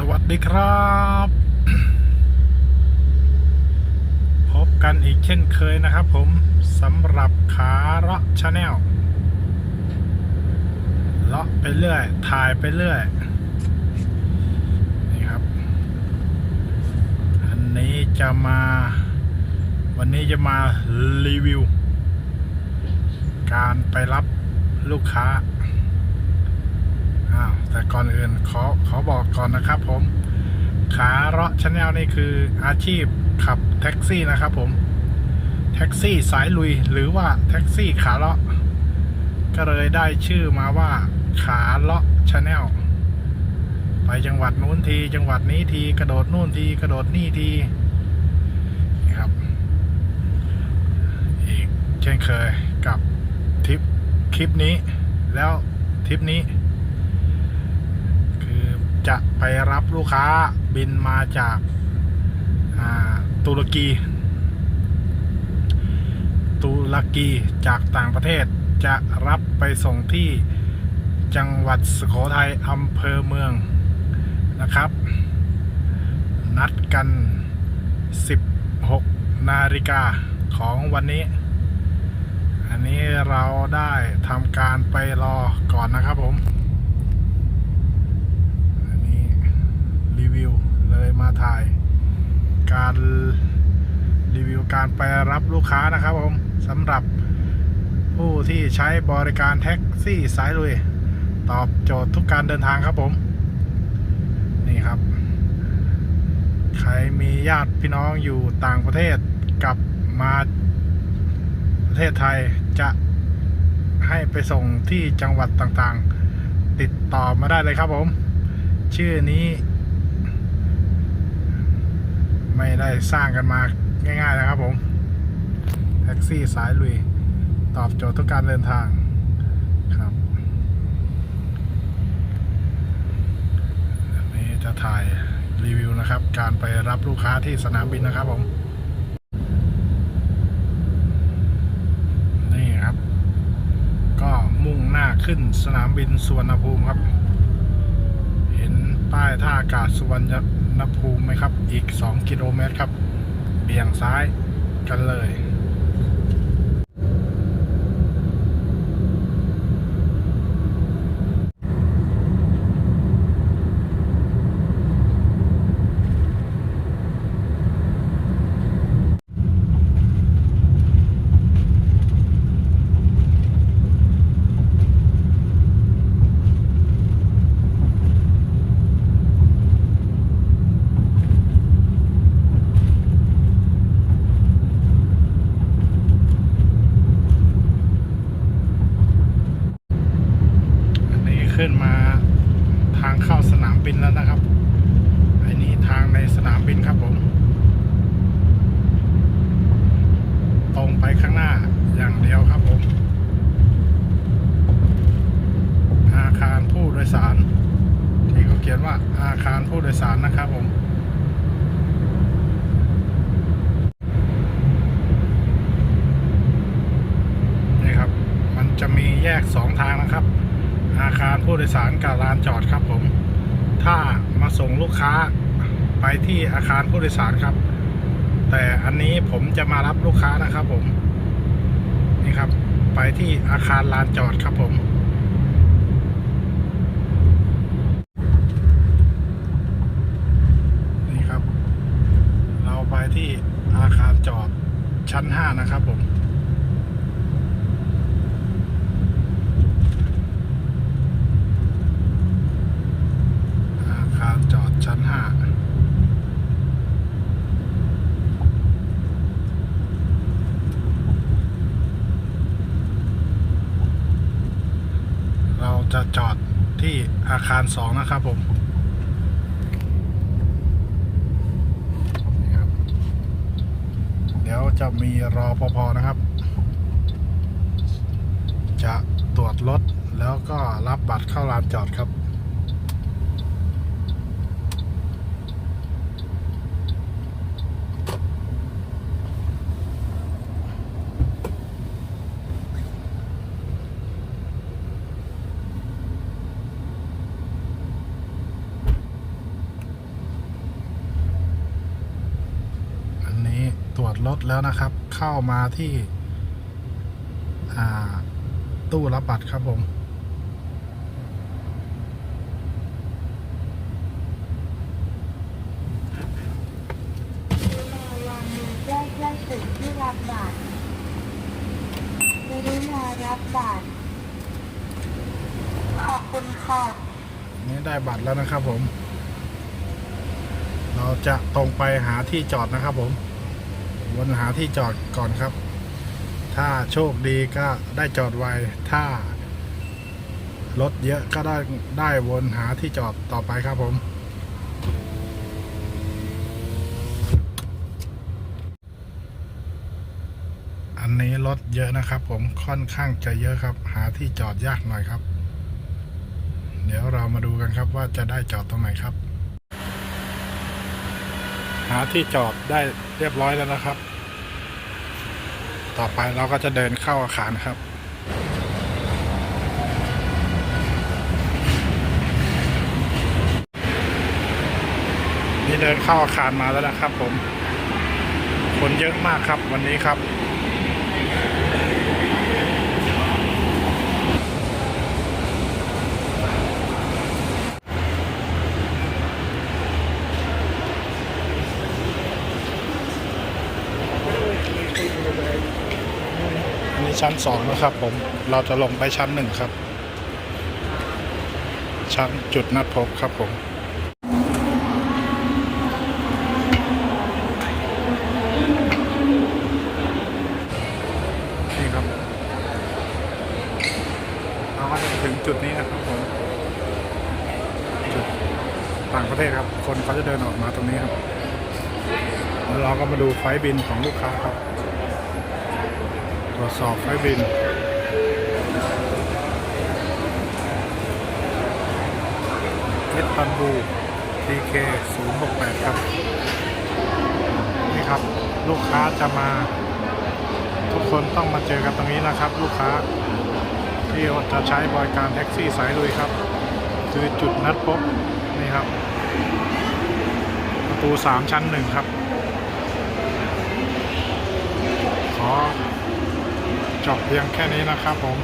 สวัสดีครับ พบกันอีกเช่นเคยนะครับผมสำหรับขาเลาะชาแนลเลาะไปเรื่อย ถ่ายไปเรื่อย นี่ครับ อันนี้จะมา วันนี้จะมารีวิว การไปรับลูกค้า ก่อนอื่นขอขอบอกก่อนนะครับผม ขาเราะชาแนลนี่คืออาชีพขับแท็กซี่นะครับผม แท็กซี่สายลุยหรือว่าแท็กซี่ขาเลาะ ก็เลยได้ชื่อมาว่าขาเลาะชาแนลไปจังหวัดนู้นที จังหวัดนี้ทีกระโดดนู่นทีกระโดดนี่ทีครับ อีกเช่นเคยกับทริปคลิปนี้ แล้วทริปนี้ จะไปรับลูกค้าบินมาจากาตุรกี ตุรกีจากต่างประเทศจะรับไปส่งที่จังหวัดสุโขทัยอำเภอเมืองนะครับ นัดกัน 16 นาฬิกาของวันนี้ อันนี้เราได้ทำการไปรอก่อนนะครับผม อันนี้ รีวิวเลยมาถ่าย การรีวิวการไปรับลูกค้านะครับผมสำหรับผู้ที่ใช้บริการแท็กซี่สายลุย ตอบโจทย์ทุกการเดินทางครับผม นี่ครับ ใครมีญาติพี่น้องอยู่ต่างประเทศกลับมาประเทศไทยจะให้ไปส่งที่จังหวัดต่างๆ ติดต่อมาได้เลยครับผม ชื่อนี้ ไม่ได้สร้างกันมาง่ายๆนะครับผม แท็กซี่สายลุย ตอบโจทย์ทุกการเดินทางครับนนี้จะถ่ายรีวิวนะครับ การไปรับลูกค้าที่สนามบินนะครับผมนี่ครับ ก็มุ่งหน้าขึ้นสนามบินสุวรรณภูมิครับ เห็นป้ายท่าอากาศสุวรรณ ภูมิไหมครับ อีก 2 กิโลเมตรครับ เบี่ยงซ้ายกันเลย อันนี้ขึ้นมาทางเข้าสนามบินแล้วนะครับ อันนี้ทางในสนามบินครับผม ตรงไปข้างหน้าอย่างเดียวครับผม อาคารผู้โดยสาร ที่เขาเขียนว่าอาคารผู้ โดยสารนะครับผมนี่ครับ มันจะมีแยกสองทางนะครับ อาคารผู้โดยสารกับลานจอดครับผม ถ้ามาส่งลูกค้าไปที่อาคารผู้โดยสารครับ แต่อันนี้ผมจะมารับลูกค้านะครับผม นี่ครับ ไปที่อาคารลานจอดครับผม นี่ครับ เราไปที่อาคาร จอดชั้นห้านะครับผมอาคารจอดชั้นห้าเราจะจอดที่อาคารสองนะครับผมนี่ครับ เดี๋ยวจะมีรอปภนะครับ จะตรวจรถแล้วก็รับบัตรเข้าลานจอดครับ น ด รถแล้วนะครับ เข้ามาที่อ่าตู้รับบัตรครับผมวางมือแจ้งแจ้งถึงที่รับบัตรกรุณารับบัตร ขอบคุณค่ะนี่ได้บัตรแล้วนะครับผม เราจะตรงไปหาที่จอดนะครับผม วนหาที่จอดก่อนครับ ถ้าโชคดีก็ได้จอดไวถ้ารถเยอะก็ได้ได้วนหาที่จอดต่อไปครับผมอันนี้รถเยอะนะครับ ผมค่อนข้างจะเยอะครับ หาที่จอดยากหน่อยครับ เดี๋ยวเรามาดูกันครับว่าจะได้จอดตรงไหนครับ หาที่จอดได้ เรียบร้อยแล้วนะครับ ต่อไปเราก็จะเดินเข้าอาคารครับนี่เดินเข้าอาคารมาแล้วนะครับผม คนเยอะมากครับวันนี้ครับ ชั้นสองนะครับผมเราจะลงไปชั้นหนึ่งครับ ชั้นจุดนัดพบครับผมนี่ครับเราก็จะถึงจุดนี้นะครับผมจุดต่างประเทศครับคนเขาจะเดินออกมาตรงนี้ครับแล้วเราก็มาดูไฟบินของลูกค้าครับ ตรวจสอบไฟบินเอสพันบู TK 068ครับ นี่ครับ ลูกค้าจะมา ทุกคนต้องมาเจอกันตรงนี้นะครับ ลูกค้า ที่จะใช้บริการแท็กซี่สายลุยครับ คือจุดนัดพบ นี่ครับ ประตู3ชั้น1ครับขอ จบเพียงแค่นี้นะครับผม